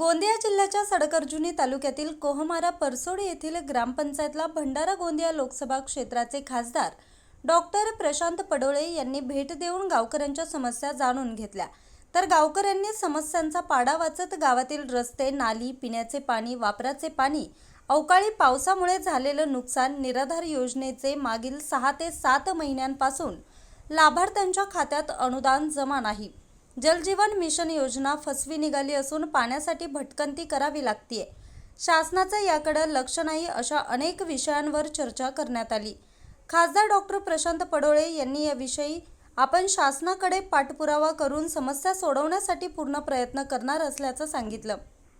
गोंदिया जिल्ह्याच्या सडकर्जुनी तालुक्यातील कोहमारा परसोडी येथील ग्रामपंचायतला भंडारा गोंदिया लोकसभा क्षेत्राचे खासदार डॉक्टर प्रशांत पडोळे यांनी भेट देऊन गावकऱ्यांच्या समस्या जाणून घेतल्या. तर गावकऱ्यांनी समस्यांचा पाडा वाचत गावातील रस्ते नाली पिण्याचे पाणी वापराचे पाणी अवकाळी पावसामुळे झालेलं नुकसान निराधार योजनेचे मागील सहा ते सात महिन्यांपासून लाभार्थ्यांच्या खात्यात अनुदान जमा नाही. जलजीवन मिशन योजना फसवी निघाली असून पाण्यासाठी भटकंती करावी लागतीये. शासनाचं याकडे लक्ष नाही अशा अनेक विषयांवर चर्चा करण्यात आली. खासदार डॉक्टर प्रशांत पडोळे यांनी याविषयी आपण शासनाकडे पाठपुरावा करून समस्या सोडवण्यासाठी पूर्ण प्रयत्न करणार असल्याचं सांगितलं.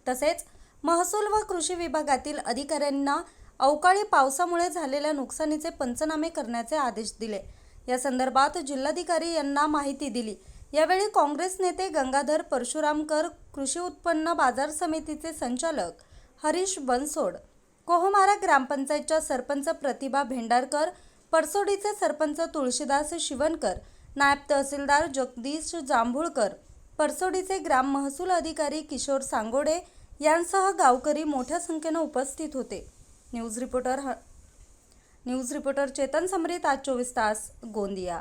तसेच महसूल व कृषी विभागातील अधिकाऱ्यांना अवकाळी पावसामुळे झालेल्या नुकसानीचे पंचनामे करण्याचे आदेश दिले. या संदर्भात जिल्हाधिकारी यांना माहिती दिली. यावेळी काँग्रेस नेते गंगाधर परशुरामकर कृषी उत्पन्न बाजार समितीचे संचालक हरीश बनसोड कोहमारा ग्रामपंचायतच्या सरपंच प्रतिभा भेंडारकर परसोडीचे सरपंच तुळशीदास शिवणकर नायब तहसीलदार जगदीश जांभुळकर परसोडीचे ग्राम महसूल अधिकारी किशोर सांगोडे यांसह गावकरी मोठ्या संख्येनं उपस्थित होते. न्यूज रिपोर्टर ह न्यूज रिपोर्टर चेतन समरीत आज चोवीस तास गोंदिया.